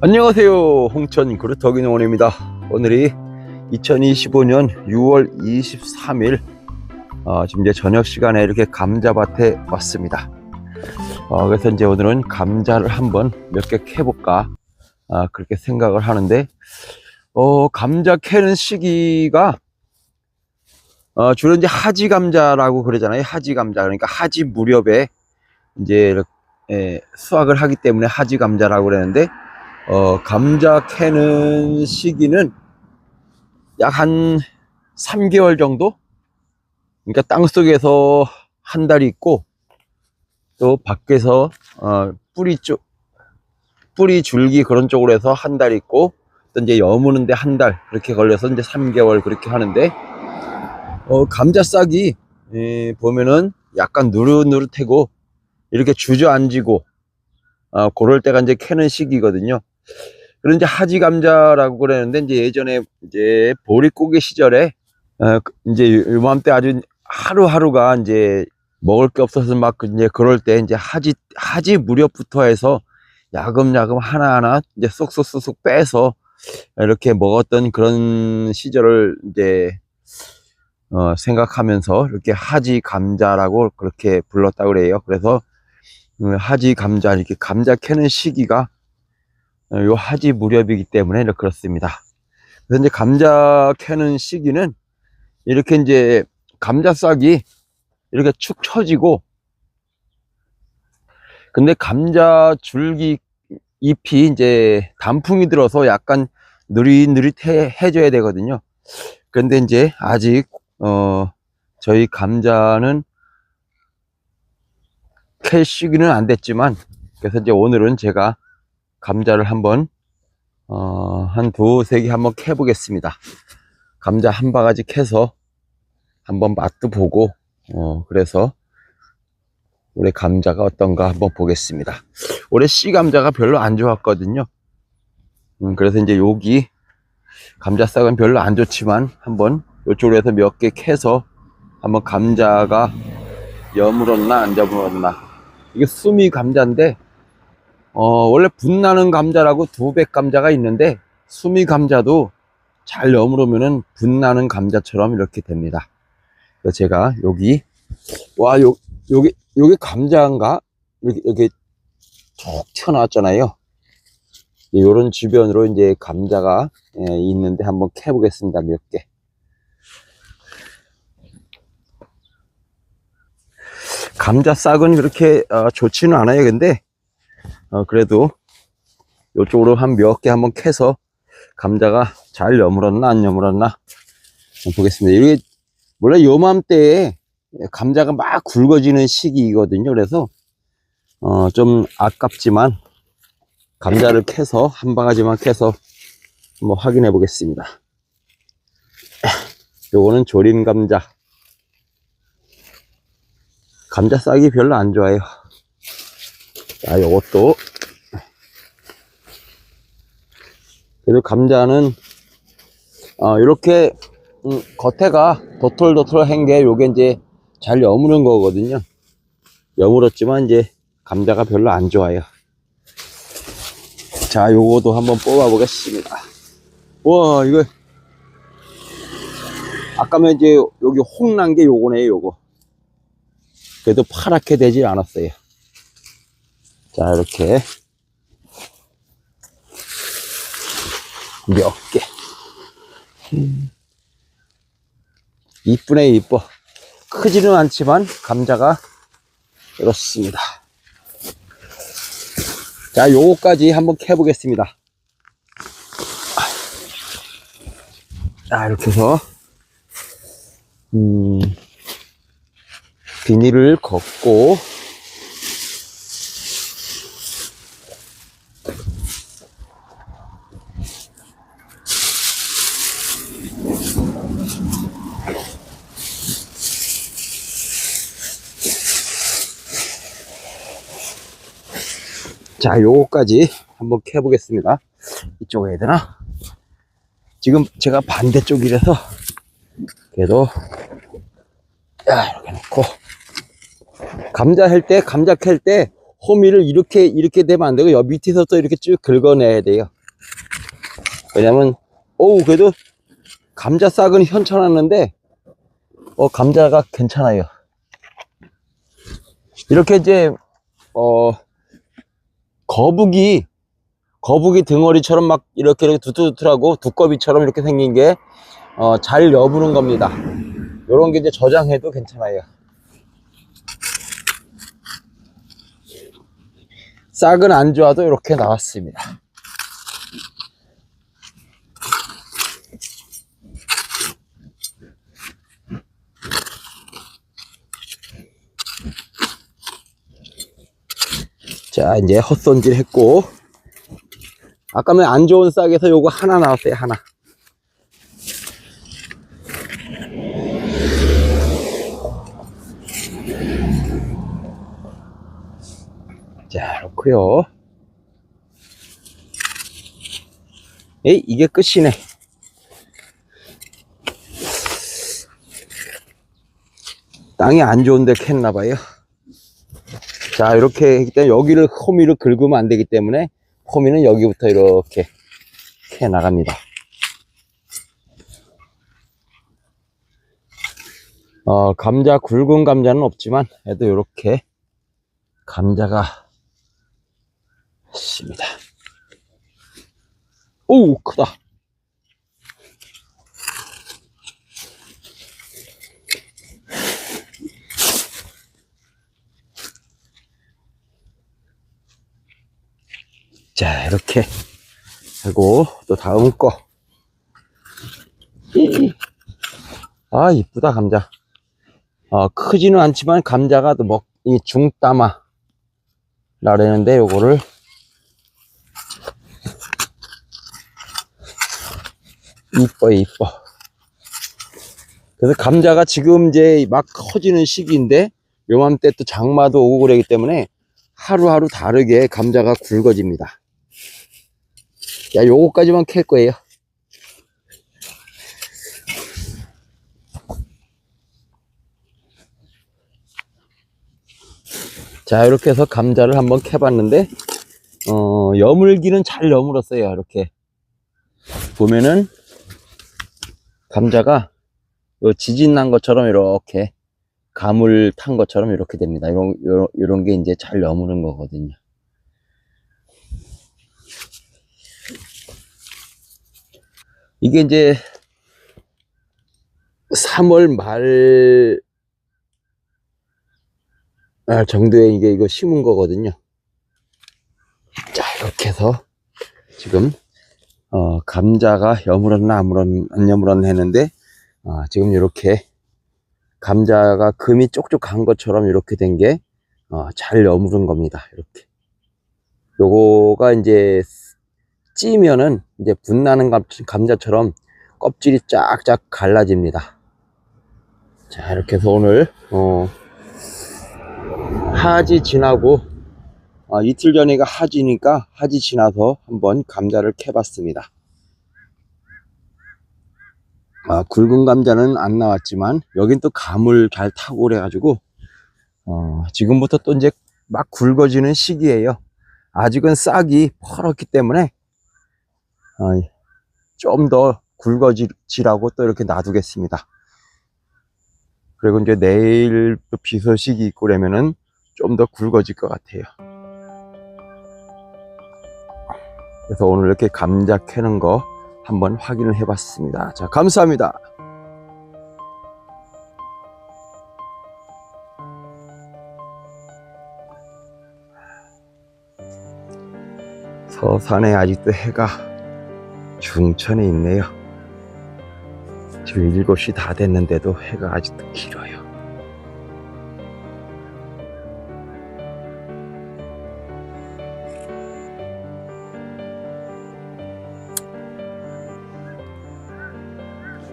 안녕하세요. 홍천 그루터기 농원입니다. 오늘이 2025년 6월 23일 어, 지금 이제 저녁 시간에 이렇게 감자밭에 왔습니다. 어, 그래서 이제 오늘은 감자를 한번 몇 개 캐볼까 아, 그렇게 생각을 하는데 어, 감자 캐는 시기가 어, 주로 이제 하지 감자라고 그러잖아요. 하지 감자 그러니까 하지 무렵에 이제 이렇게, 예, 수확을 하기 때문에 하지 감자라고 그러는데 어, 감자 캐는 시기는 약 한 3개월 정도? 그러니까 땅 속에서 한 달 있고, 또 밖에서, 어, 뿌리 쪽, 뿌리 줄기 그런 쪽으로 해서 한 달 있고, 또 이제 여무는데 한 달, 그렇게 걸려서 이제 3개월 그렇게 하는데, 어, 감자 싹이, 예, 보면은 약간 누릇누릇하고, 이렇게 주저앉고, 어, 그럴 때가 이제 캐는 시기거든요. 그런 이제 하지 감자라고 그러는데 이제 예전에 이제 보릿고개 시절에 어, 그 이제 요맘때 아주 하루하루가 이제 먹을 게 없어서 막 이제 그럴 때 이제 하지 하지 무렵부터 해서 야금야금 하나하나 이제 쏙쏙쏙쏙 빼서 이렇게 먹었던 그런 시절을 이제 어, 생각하면서 이렇게 하지 감자라고 그렇게 불렀다 그래요. 그래서 음, 하지 감자 이렇게 감자 캐는 시기가 어, 요 하지 무렵이기 때문에 이렇게 그렇습니다. 그래서 이제 감자 캐는 시기는 이렇게 이제 감자 싹이 이렇게 축 처지고 근데 감자 줄기 잎이 이제 단풍이 들어서 약간 느릿느릿해져야 되거든요. 그런데 이제 아직 어 저희 감자는 캘 시기는 안 됐지만 그래서 이제 오늘은 제가 감자를 한번 어, 한 두세 개 한번 캐 보겠습니다. 감자 한 바가지 캐서 한번 맛도 보고 어, 그래서 올해 감자가 어떤가 한번 보겠습니다. 올해 씨 감자가 별로 안 좋았거든요. 음, 그래서 이제 여기 감자 싹은 별로 안 좋지만 한번 이쪽으로 해서 몇 개 캐서 한번 감자가 여물었나 안 여물었나 이게 수미 감자인데 어, 원래 분나는 감자라고 두백 감자가 있는데 수미 감자도 잘 여물으면은 분나는 감자처럼 이렇게 됩니다. 그래서 제가 여기 와, 요 여기 여기 감자인가? 이렇게 이렇게 쭉 튀어나왔잖아요. 이런 주변으로 이제 감자가 예, 있는데 한번 캐 보겠습니다. 몇 개. 감자 싹은 그렇게 어, 좋지는 않아요. 근데 어, 그래도 이쪽으로 한 몇 개 한번 캐서 감자가 잘 여물었나 안 여물었나 보겠습니다. 이게 원래 요맘때에 감자가 막 굵어지는 시기이거든요. 그래서 어, 좀 아깝지만 감자를 캐서 한 바가지만 캐서 한번 확인해 보겠습니다. 요거는 조림 감자. 감자 싹이 별로 안 좋아요. 자, 요것도. 그래도 감자는, 어, 이렇게, 음, 겉에가 도톨도톨한 게 요게 이제 잘 여무는 거거든요. 여물었지만 이제 감자가 별로 안 좋아요. 자, 요거도 한번 뽑아 보겠습니다. 와, 이거. 아까면 이제 여기 홍난 게 요거네요, 요거. 그래도 파랗게 되질 않았어요. 자, 이렇게 몇 개. 음. 이쁘네, 이뻐. 크지는 않지만 감자가 이렇습니다. 자, 요거까지 한번 캐보겠습니다. 자, 이렇게 해서 음, 비닐을 걷고 자, 요거까지 한번 캐 보겠습니다. 이쪽에 해야 되나? 지금 제가 반대쪽이라서 그래도 야, 이렇게 놓고 감자 할 때, 감자 캘 때 호미를 이렇게 이렇게 되면 안 되고 여 밑에서 또 이렇게 쭉 긁어내야 돼요. 왜냐면 오우 그래도 감자 싹은 현찮았는데 어 감자가 괜찮아요. 이렇게 이제 어 거북이 거북이 등어리처럼 막 이렇게 이렇게 두툼두툼하고 두꺼비처럼 이렇게 생긴 게 어, 잘 여부는 겁니다. 요런 게 이제 저장해도 괜찮아요. 싹은 안 좋아도 이렇게 나왔습니다. 자, 이제 헛손질 했고, 아까는 안 좋은 싹에서 요거 하나 나왔어요, 하나. 자, 놓고요. 에이, 이게 끝이네. 땅이 안 좋은데 캤나봐요. 자, 이렇게 했기 때문에 여기를 호미를 긁으면 안 되기 때문에 호미는 여기부터 이렇게 캐 나갑니다. 어, 감자, 굵은 감자는 없지만, 그래도 이렇게 감자가 있습니다. 오, 크다. 자, 이렇게 하고, 또 다음 거. 아, 이쁘다, 감자. 어, 크지는 않지만, 감자가 또 먹, 이 중따마. 라그러는데 요거를 이뻐 이뻐. 그래서 감자가 지금 이제 막 커지는 시기인데 요맘때 또 장마도 오고 그러기 때문에 하루하루 다르게 감자가 굵어집니다. 야 요거까지만 캘 거예요. 자 이렇게 해서 감자를 한번 캐봤는데 어, 여물기는 잘 여물었어요 이렇게. 보면은 감자가 요 지진 난 것처럼 이렇게 가물 탄 것처럼 이렇게 됩니다 이런, 요런 게 이제 잘 여무는 거거든요 이게 이제 3월 말 아, 정도에 이게 이거 심은 거거든요. 자, 이렇게 해서 지금, 어, 감자가 여물었나, 안 여물었나, 했는데, 어, 지금 이렇게 감자가 금이 쪽쪽한 것처럼 이렇게 된 게, 어, 잘 여무른 겁니다. 이렇게. 요거가 이제 찌면은 이제 분나는 감, 감자처럼 껍질이 쫙쫙 갈라집니다. 자, 이렇게 해서 오늘, 어, 하지 지나고 어, 이틀 전에가 하지니까 하지 지나서 한번 감자를 캐봤습니다. 아, 굵은 감자는 안 나왔지만 여긴 또 감을 잘 타고 그래가지고 어, 지금부터 또 이제 막 굵어지는 시기예요. 아직은 싹이 퍼렇기 때문에 어, 좀더 굵어지라고 또 이렇게 놔두겠습니다. 그리고 이제 내일 또비 소식이 있고 그러면은 좀 더 굵어질 것 같아요. 그래서 오늘 이렇게 감자 캐는 거 한번 확인을 해 봤습니다. 자, 감사합니다. 서산에 아직도 해가 중천에 있네요. 지금 7시 다 됐는데도 해가 아직도 길어요.